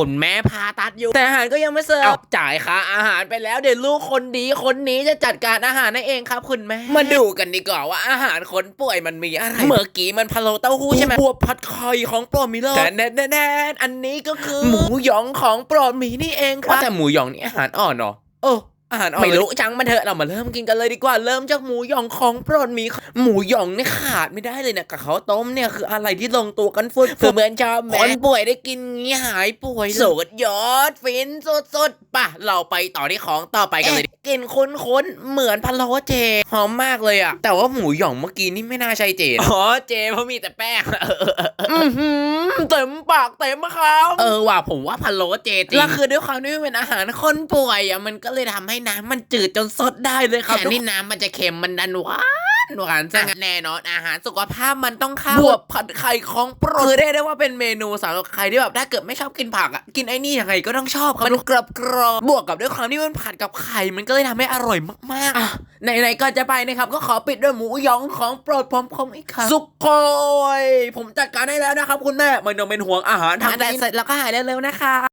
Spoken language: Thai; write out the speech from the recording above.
คุณแม่พาตัดอยู่ แต่อาหารก็ยังไม่เสิร์ฟจ่ายค่าอาหารไปแล้วเดี๋ยวลูกคนดีคนนี้จะจัดการอาหารให้เองครับคุณแม่ มาดูกันดีกว่าว่าอาหารคนป่วยมันมีอะไรเมื่อกี้มันพะโล้เต้าหู้ใช่ไหมบวบผัดไข่ของโปรดมิโลแต่แน่แน่แน่อันนี้ก็คือ หมูหยองของโปรดหมีนี่เองครับแต่หมูหยองนี่อาหารอ่อนเนาะโอ้ อาหารอ่อนไม่รู้จังมันเถอะเรามาเริ่มกินกันเลยดีกว่าเริ่มจากหมูหยองของโปรดหมีหมูหยองนี่ขาดไม่ได้เลยนะกับข้าวต้มเนี่ยคืออะไรที่ลงตัวกันฟุดเพื่อเหมือนชอบคนป่วยได้กินงี้หายป่วยสุดยอดฟินสุดๆป่ะเราไปต่อที่ของต่อไปกันเลยดิกลินคุ้นๆเหมือนพะโล้เจหอมมากเลยอะแต่ว่าหมูหยองเมื่อกี้นี่ไม่น่าใช่เจนะอ๋อเจเพราะมีแต่แป้งอือหือเต็มปากเต็มคำเออว่ะผมว่าพะโล้เจจริงแล้วคือด้วยความที่มันเป็นอาหารคนป่วยอะมันก็เลยทำให้น้ำมันจืดจนสดได้เลยครับแต่นี่น้ำมันจะเค็มมันดันหวานหวานซะงั้นแน่นอนอาหารสุขภาพมันต้องเข้าบวบผัดไข่ของโปรดคือได้ได้ว่าเป็นเมนูสำหรับใครที่แบบถ้าเกิดไม่ชอบกินผักอะกินไอ้นี่ยังไงก็ต้องชอบครับมันกรอบกรอบบวกกับด้วยความที่มันผัดกับไข่มันก็เลยทำให้อร่อยมากๆอะไหนๆก็จะไปนะครับก็ขอปิดด้วยหมูหยองของโปรดผมคมอีกครับสุกโคยผมจัดการให้แล้วนะครับคุณแม่ไม่ต้องเป็นห่วงอาหารทางนี้เสร็จแล้วก็หายเร็วๆนะคะ